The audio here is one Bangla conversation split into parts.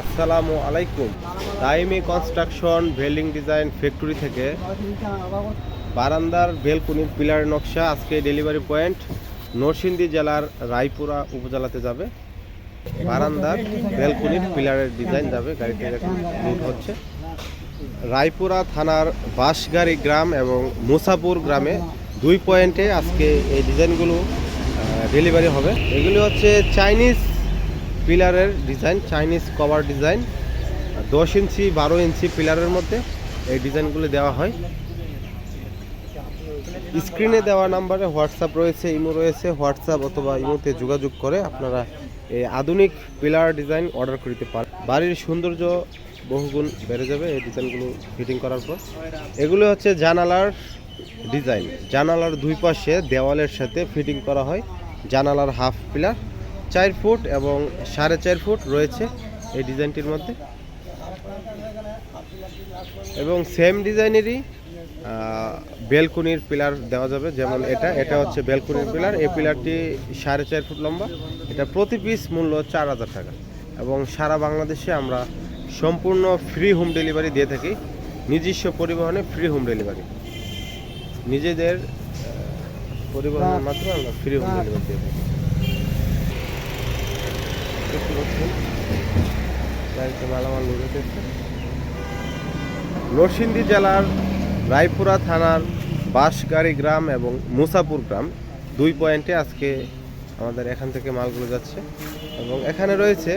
আসসালামু আলাইকুম। Daimi construction building design, factory থেকে বারান্দার বেলকুনির পিলার নকশা আজকে ডেলিভারি পয়েন্ট নরসিংদী জেলার রায়পুরা উপজেলাতে যাবে। বারান্দার বেলকুনির পিলারের ডিজাইন যাবে গাড়ি থেকে লুট হচ্ছে। রায়পুরা থানার বাঁশগাড়ি গ্রাম এবং মুসাপুর গ্রামে দুই পয়েন্টে আজকে এই ডিজাইনগুলো ডেলিভারি হবে। এগুলি হচ্ছে চাইনিজ পিলারের ডিজাইন চাইনিজ কভার ডিজাইন, দশ ইঞ্চি, বারো ইঞ্চি পিলারের মধ্যে এই ডিজাইনগুলো দেওয়া হয়। স্ক্রিনে দেওয়া নাম্বারে হোয়াটসঅ্যাপ রয়েছে, ইমো রয়েছে, হোয়াটসঅ্যাপ অথবা ইমোতে যোগাযোগ করে আপনারা এই আধুনিক পিলার ডিজাইন অর্ডার করতে পারেন বাড়ির সৌন্দর্য বহুগুণ বেড়ে যাবে এই ডিজাইনগুলো ফিটিং করার পর। এগুলো হচ্ছে জানালার ডিজাইন। জানালার দুই পাশে দেওয়ালের সাথে ফিটিং করা হয়। জানালার হাফ পিলার চার ফুট এবং সাড়ে চার ফুট রয়েছে এই ডিজাইনটির মধ্যে। এবং সেম ডিজাইনেরই বেলকুনির পিলার দেওয়া যাবে, যেমন এটা। এটা হচ্ছে বেলকুনির পিলার। এই পিলারটি সাড়ে চার ফুট লম্বা। এটা প্রতি পিস মূল্য চার হাজার টাকা। এবং সারা বাংলাদেশে আমরা সম্পূর্ণ ফ্রি হোম ডেলিভারি দিয়ে থাকি। নিজস্ব পরিবহনে ফ্রি হোম ডেলিভারি নিজেদের পরিবহনের মাধ্যমে আমরা ফ্রি হোম ডেলিভারি দিয়ে থাকি। নরসিংদী জেলার রায়পুরা থানার বাঁশগাড়ি গ্রাম এবং মুসাপুর গ্রাম দুই পয়েন্টে আজকে আমাদের এখান থেকে মালগুলো যাচ্ছে এবং এখানে রয়েছে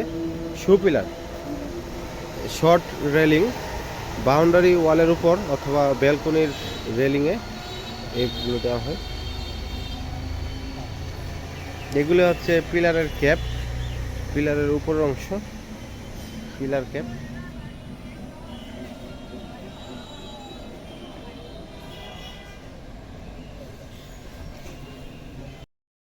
সুপিলার শর্ট রেলিং, বাউন্ডারি ওয়ালের উপর অথবা ব্যালকনির রেলিংয়ে এইগুলো দেওয়া হয়। এগুলো হচ্ছে পিলারের ক্যাপ। পিলারের উপরের অংশ পিলার ক্যাপ